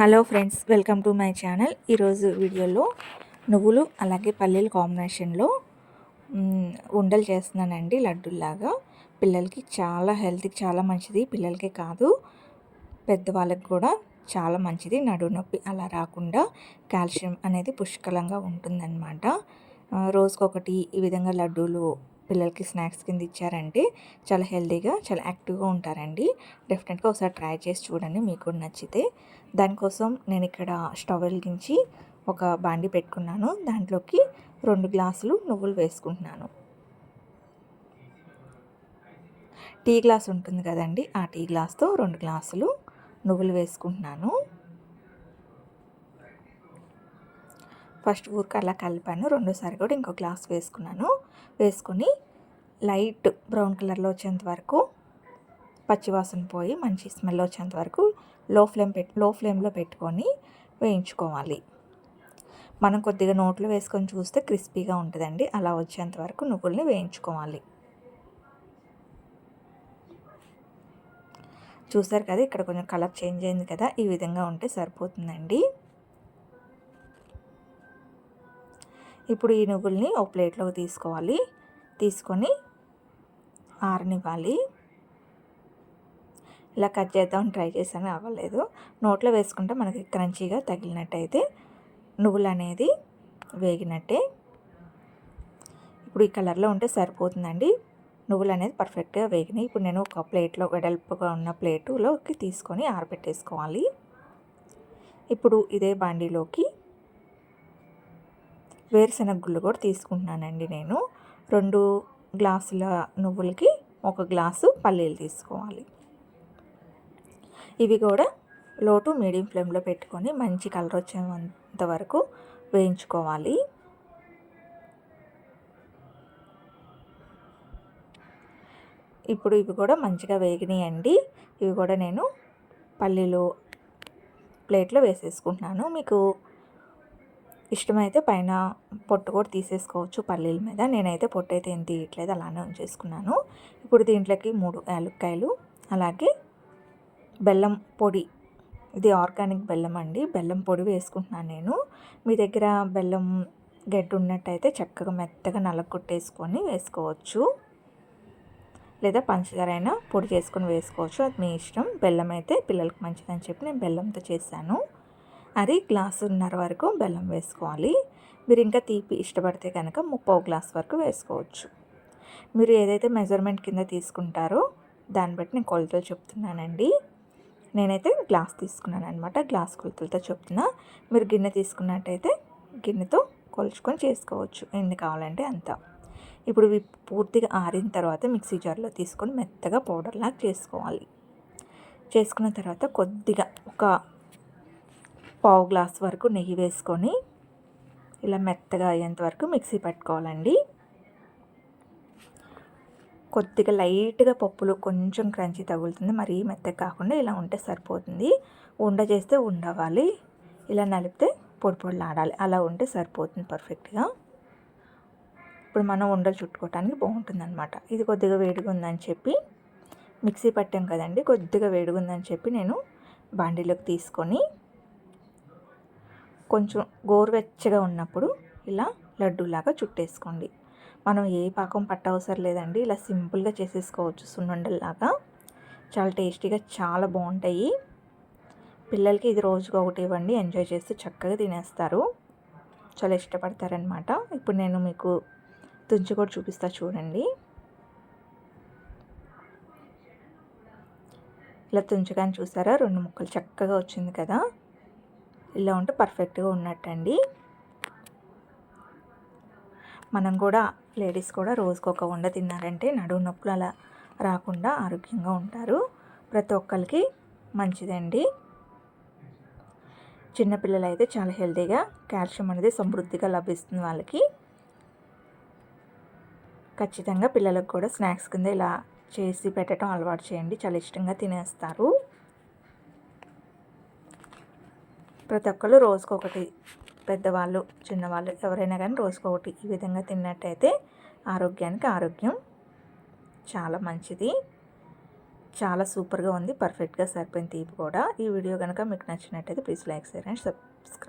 Hello friends welcome to my channel. ఈరోజు వీడియోలో నువ్వులు అలాగే పల్లీల కాంబినేషన్లో ఉండలు చేస్తున్నానండి లడ్డూలాగా పిల్లలకి చాలా హెల్త్కి చాలా మంచిది పిల్లలకే కాదు పెద్దవాళ్ళకి కూడా చాలా మంచిది. నడుము నొప్పి అలా రాకుండా కాల్షియం అనేది పుష్కలంగా ఉంటుందన్నమాట. రోజుకొకటి ఈ విధంగా లడ్డూలు పిల్లలకి స్నాక్స్ కింద ఇచ్చారంటే చాలా హెల్తీగా చాలా యాక్టివ్గా ఉంటారండి. డెఫినెట్గా ఒకసారి ట్రై చేసి చూడండి మీకు కూడా నచ్చితే. దానికోసం నేను ఇక్కడ స్టవ్ వెలిగించి ఒక బాండి పెట్టుకున్నాను. దాంట్లోకి రెండు గ్లాసులు నువ్వులు వేసుకుంటున్నాను. టీ గ్లాస్ ఉంటుంది కదండి ఆ టీ గ్లాస్తో రెండు గ్లాసులు నువ్వులు వేసుకుంటున్నాను. ఫస్ట్ ఊరికి అలా కలిపాను. రెండోసారి కూడా ఇంకో గ్లాస్ వేసుకున్నాను. వేసుకొని లైట్ బ్రౌన్ కలర్లో వచ్చేంత వరకు పచ్చివాసన పోయి మంచి స్మెల్ వచ్చేంత వరకు లో ఫ్లేమ్ పెట్లో ఫ్లేమ్లో పెట్టుకొని వేయించుకోవాలి. మనం కొద్దిగా నోట్లో వేసుకొని చూస్తే క్రిస్పీగా ఉంటుందండి. అలా వచ్చేంత వరకు నువ్వుల్ని వేయించుకోవాలి. చూసారు కదా ఇక్కడ కొంచెం కలర్ చేంజ్ అయింది కదా ఈ విధంగా ఉంటే సరిపోతుందండి. ఇప్పుడు ఈ నువ్వుల్ని ఒక ప్లేట్లోకి తీసుకోవాలి. తీసుకొని ఆరనివ్వాలి. ఇలా కట్ చేద్దామని ట్రై చేశాను అవ్వలేదు. నోట్లో వేసుకుంటే మనకి క్రంచీగా తగిలినట్టయితే నువ్వులు అనేది వేగినట్టే. ఇప్పుడు ఈ కలర్లో ఉంటే సరిపోతుందండి. నువ్వులు అనేది పర్ఫెక్ట్గా వేగినాయి. ఇప్పుడు నేను ఒక ప్లేట్లో వెడల్పుగా ఉన్న ప్లేటులోకి తీసుకొని ఆరబెట్టేసుకోవాలి. ఇప్పుడు ఇదే బాండీలోకి వేరుశనగ గుళ్ళు కూడా తీసుకుంటున్నానండి నేను. రెండు గ్లాసుల నువ్వులకి ఒక గ్లాసు పల్లీలు తీసుకోవాలి. ఇవి కూడా లోటు మీడియం ఫ్లేమ్లో పెట్టుకొని మంచి కలర్ వచ్చేంత వరకు వేయించుకోవాలి. ఇప్పుడు ఇవి కూడా మంచిగా వేగినాయండి. ఇవి కూడా నేను పల్లీలు ప్లేట్లో వేసేసుకుంటున్నాను. మీకు ఇష్టమైతే పైన పొట్టు కూడా తీసేసుకోవచ్చు పల్లీల మీద. నేనైతే పొట్టు అయితే ఏం తీయట్లేదు అలానే ఉంచేసుకున్నాను. ఇప్పుడు దీంట్లోకి మూడు యాలక్కాయలు అలాగే బెల్లం పొడి. ఇది ఆర్గానిక్ బెల్లం అండి. బెల్లం పొడి వేసుకుంటున్నాను నేను. మీ దగ్గర బెల్లం గడ్డి ఉన్నట్టయితే చక్కగా మెత్తగా నలగొట్టేసుకొని వేసుకోవచ్చు. లేదా పంచదార అయినా పొడి చేసుకొని వేసుకోవచ్చు. అది మీ ఇష్టం. బెల్లం అయితే పిల్లలకి మంచిదని చెప్పి నేను బెల్లంతో చేశాను. అది గ్లాసున్నర వరకు బెల్లం వేసుకోవాలి. మీరు ఇంకా తీపి ఇష్టపడితే కనుక ముప్పావు గ్లాస్ వరకు వేసుకోవచ్చు. మీరు ఏదైతే మెజర్మెంట్ కింద తీసుకుంటారో దాన్ని బట్టి నేను కొలతలు చెప్తున్నానండి. నేనైతే గ్లాస్ తీసుకున్నాను అనమాట గ్లాస్ కొలతలతో చెప్తున్నా. మీరు గిన్నె తీసుకున్నట్టయితే గిన్నెతో కొలుచుకొని చేసుకోవచ్చు. ఎన్ని కావాలంటే అంత. ఇప్పుడు ఇవి పూర్తిగా ఆరిన తర్వాత మిక్సీ జార్లో తీసుకొని మెత్తగా పౌడర్ లాగా చేసుకోవాలి. చేసుకున్న తర్వాత కొద్దిగా ఒక పావు గ్లాస్ వరకు నెయ్యి వేసుకొని ఇలా మెత్తగా అయ్యేంత వరకు మిక్సీ పట్టుకోవాలండి. కొద్దిగా లైట్గా పప్పులు కొంచెం క్రంచి తగులుతుంది. మరీ మెత్తగా కాకుండా ఇలా ఉంటే సరిపోతుంది. ఉండ చేస్తే ఉండవాలి. ఇలా నలిపితే పొడి పొడిలాడాలి అలా ఉంటే సరిపోతుంది పర్ఫెక్ట్గా. ఇప్పుడు మనం ఉండలు చుట్టుకోవటానికి బాగుంటుంది అనమాట ఇది కొద్దిగా వేడిగా ఉందని చెప్పి మిక్సీ పట్టాం కదండి. కొద్దిగా వేడిగా ఉందని చెప్పి నేను బాండీలోకి తీసుకొని కొంచెం గోరువెచ్చగా ఉన్నప్పుడు ఇలా లడ్డూలాగా చుట్టేసుకోండి. మనం ఏ పాకం పట్టవసరం లేదండి. ఇలా సింపుల్గా చేసేసుకోవచ్చు. సున్నుండల్లాగా. చాలా టేస్టీగా చాలా బాగుంటాయి. పిల్లలకి ఇది రోజుగా ఒకటి ఇవ్వండి. ఎంజాయ్ చేస్తూ చక్కగా తినేస్తారు. చాలా ఇష్టపడతారనమాట ఇప్పుడు నేను మీకు తుంచి కూడా చూపిస్తా చూడండి. ఇలా తుంచగానే చూసారా? రెండు ముక్కలు చక్కగా వచ్చింది కదా? ఇలా ఉంటే పర్ఫెక్ట్గా ఉన్నట్టండి. మనం కూడా లేడీస్ కూడా రోజుకు ఒక వండ తిన్నారంటే నడువు నొప్పులు అలా రాకుండా ఆరోగ్యంగా ఉంటారు. ప్రతి ఒక్కరికి మంచిదండి. చిన్నపిల్లలు అయితే చాలా హెల్తీగా కాల్షియం అనేది సమృద్ధిగా లభిస్తుంది వాళ్ళకి. ఖచ్చితంగా పిల్లలకు కూడా స్నాక్స్ కింద ఇలా చేసి పెట్టడం అలవాటు చేయండి. చాలా ఇష్టంగా తినేస్తారు. ప్రతి ఒక్కరు రోజుకొకటి పెద్దవాళ్ళు చిన్నవాళ్ళు ఎవరైనా కానీ రోజుకొకటి ఈ విధంగా తిన్నట్టయితే ఆరోగ్యానికి ఆరోగ్యం చాలా మంచిది. చాలా సూపర్గా ఉంది. పర్ఫెక్ట్గా సరిపోయింది తీపి కూడా. ఈ వీడియో కనుక మీకు నచ్చినట్టయితే please like share and subscribe.